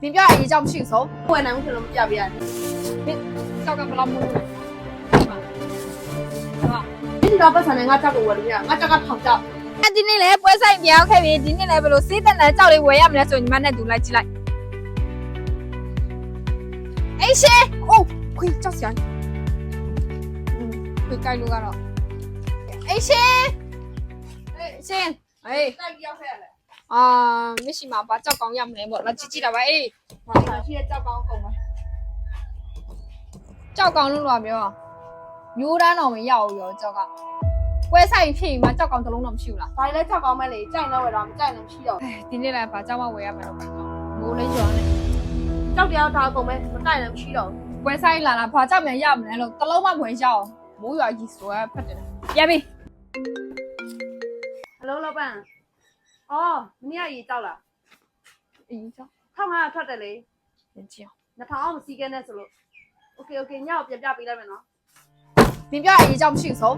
မင်းပြောရအရေးကြောင့်မရှိဘူးဆုံးဝယ်နိုင်ဘူးဆိုလို့မပြပေးရတယ်မင်းကြောက်ကဘယ်လောက်မို့လို့ဟာမင်းတော့ပတ်စံနဲ့ငါကြောက်ကိုဝယ်လို့ရငါကြောက်ကထောင်ကြောက်ဒီနေ့လည်းပွဲဆိုင်ပြောင်းခဲ့ပြီဒီနေ့လည်းဘယ်လိုစေးတဲ့နဲ့ကြောက်လေးဝယ်ရမလဲဆိုညီမနဲ့တူလိုက်ကြည့်လိုက်အေးရှင်အိုးခွေးကြောက်စရာခွေးကြိုက်လို့ကတော့အေးရှင်အေးရှင်အေးတိုက်ပြောင်းခဲ့ရလဲ အာမရှိမှာဘာကြောက်ကောင်းရမလဲပေါ့လာကြည့်ကြည့်တာပါအေးဟာရှိတဲ့ကြောက်ကောင်းကုန်ပါကြောက်ကောင်းလို့တော့ပြောမျိုးတန်းတော့မရဘူးရောကြောက်ကပွဲဆိုင်ဖြစ်ရင်မှကြောက်ကောင်းတစ်လုံးတော့မရှိဘူးလားဒါလည်းကြောက်ကောင်းမဲ့လေကြိုက်တော့ဝယ်တော့မကြိုက်လည်းမရှိတော့ဒီနေ့လည်းဘာကြောက်မှဝယ်ရမှာတော့ပါတော့မိုးလေးရွာနေကြောက်တရားထားကုန်မဲ့မကြိုက်လည်းမရှိတော့ပွဲဆိုင်လာတာဘာကြောက်မြန်ရမလဲလို့တစ်လုံးမှဖွင့်ရအောင်မိုးရွာကြီးဆိုရဖတ်တယ်ရပြီဟယ်လိုလောပန် အော်မင်းကရေတောက်လားအေးကြောက်1500ထွက်တယ်လေရင်ကြည့်အောင်2000အောင်မစီးခဲနဲ့ဆိုလို့ Okay okay ညောက်ပြန်ပြပေးလိုက်မယ်နော်နင်ပြအရေးကြောင့်မရှိဘူးဆုံး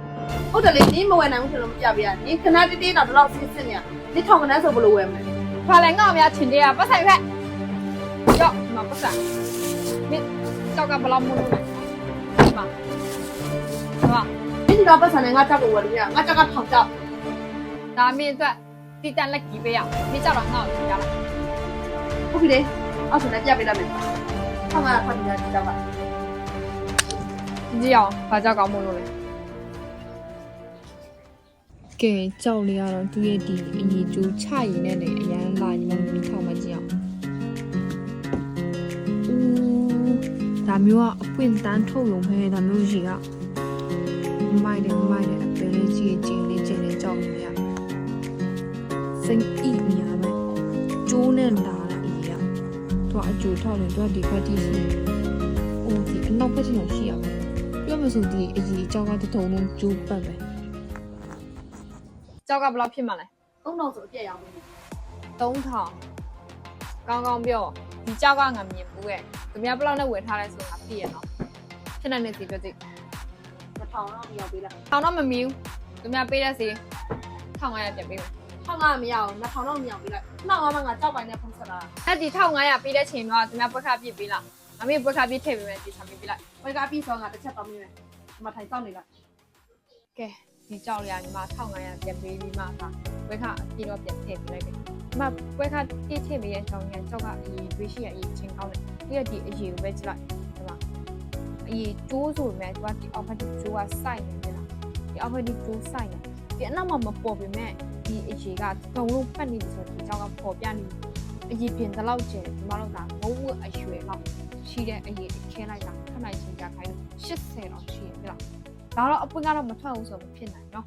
ဟုတ်တယ်လေနင်မဝယ်နိုင်ဘူးဆိုလို့မပြပေးရနင်ခဏတေးတေးတော့ဒီလောက်ဆင်းဆင်းနေရနင်ထောင်ခဏဆိုဘလို့ဝယ်မလဲဖာလည်းငေါ့အများချင်တဲ့ကပတ်ဆိုင်ဖက်ကြောက်ဒီမှာပတ်ဆိုင်နင်ကြောက်ကဘယ်လောက်မလို့လဲဒီမှာဟာနင်ဒီတော့ပတ်ဆိုင်နဲ့ငါကြောက်ကိုဝယ်လို့မရငါကြောက်ကထောင်ကြောက်ဒါမင်းအတွက် တိတန်လက်ကြီးပေးရအောင်ဒီကြတော့ငါ့ကိုကြည့်ရလားဟုတ်ပြီလေအောက်ဆိုလည်းပြပေးလိုက်မယ်။ဟာမလားဖတ်ပြလိုက်ကြပါကြည့်အောင်ဘာကြောက်ကောင်းမလို့လဲကဲကြောက်လေးကတော့သူ့ရဲ့ဒီအညီကျိုးချရည်နဲ့လည်းအရန်လာညီမမိထောင်မကြည့်အောင်ဦးဒါမျိုးကအပွင့်တန်းထုတ်ရုံပဲဒါမျိုးကြီးကမိုက်တယ်မိုက်တယ်အပယ်လေးကြီးချင်းလေးချင်းလေးကြောက်နေရတယ် စိတ်ဣညာပဲကျိုးနဲ့လာတာဣညာသူကအကျိုးထောက်တယ်သူကဒီဘက်တိရှိဟိုဒီအနောက်ဘက်တိကိုရှိရမယ်ပြောမှဆိုဒီအကြီးအကျောင်းကတထုံလုံးကျိုးပတ်ပဲကျောင်းကဘယ်လောက်ဖြစ်မှလဲ3000ဆိုအပြည့်ရအောင်3000ကောင်းကောင်းပြောဒီကျောင်းကငါမြင်ဘူးရဲ့ခင်ဗျားဘယ်လောက်နဲ့ဝယ်ထားလဲဆိုတာပြည့်ရနော်ဖြစ်နိုင်နေစီပြောကြည့်1000တော့မရပေးလား1000တော့မမီဘူးခင်ဗျားပေးတဲ့စီ1500ပြန်ပေးမယ် 1500မရအောင်2000တော့မရောက်ပေးလိုက်နောက်မှငါကြောက်ပိုင်းနဲ့ဖုန်းဆက်လာအဲ့ဒီ1500ပေးတဲ့ချိန်တော့သူများပွဲခါပြစ်ပေးလားအမေပွဲခါပြစ်ထည့်ပေးမယ်ဒီဆောင်ပေးပေးလိုက်ဝယ်ကပြီးဆိုငါတစ်ချက်တော့မိမယ်ဒီမှာထိုင်စောင့်နေလိုက်ကဲဒီကြောက်လေးကညီမ1500ပြန်ပေးပြီးမှသာပွဲခါအပြည့်တော့ပြန်ထည့်ပေးလိုက်တယ်ဒီမှာပွဲခါပြည့်ထည့်ပေးရဲ့ကြောင်းညာကြောက်ကအရေးတွေးရှိရအရေးချင်းကောင်းတယ်သူရဲ့ဒီအရေးကိုပဲကြည့်လိုက်ဒီမှာအရေးကျိုးဆိုပေမဲ့သူကဒီအောက်ဖက်ဒီကျိုးကစိုက်နေတယ်လားဒီအောက်ဖက်ဒီကျိုးစိုက်နေဒီအနောက်မှာမပေါ်ပေမဲ့ ဒီအရေးကတုံလုံးပတ်နေပြီဆိုတော့ဒီကြောက်ကပေါ်ပြနေအရေးပြင်တဲ့လောက်ကျယ်ဒီမှာတော့ဒါဘုံဝအရွယ်လောက်ရှိတဲ့အရေးခဲလိုက်တာခဏချင်းကြာခိုင်း80တော့ရှိရပြီလား ဒါတော့အပွင့်ကတော့မထွက်ဘူးဆိုတော့မဖြစ်နိုင်เนาะ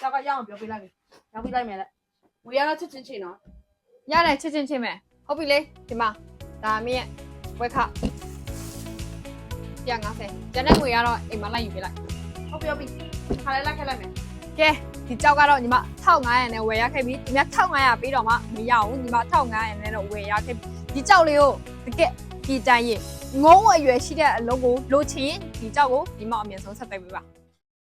ကြောက်ကရအောင်ပြောပေးလိုက်ပြီရောက်ပေးလိုက်မယ်လေဝယ်ရတော့ချက်ချင်းချင်းနော် ရတယ်ချစ်ချင်းချင်းပဲဟုတ်ပြီလေဒီမှာဒါမင်းရဲ့ဝက်ခပြန်90ကျန်တဲ့ငွေကတော့အိမ်မှာလိုက်ယူပေးလိုက် ဟုတ်ပြောပြီခါလေးလိုက်ခဲ့လိုက်မယ် ကဲဒီကြောက်ကတော့ညီမ1500နဲ့ဝယ်ရခဲ့ပြီဒီမြတ်1500ပြီးတော့မှမရဘူးညီမ1500နဲ့တော့ဝယ်ရခဲ့ပြီဒီကြောက်လေးကိုတကက်ဒီတိုင်းရင်ငုံအရွယ်ရှိတဲ့အလုံးကိုလိုချင်ဒီကြောက်ကိုဒီမအမြင်ဆုံးဆက်သွယ်ပေးပါ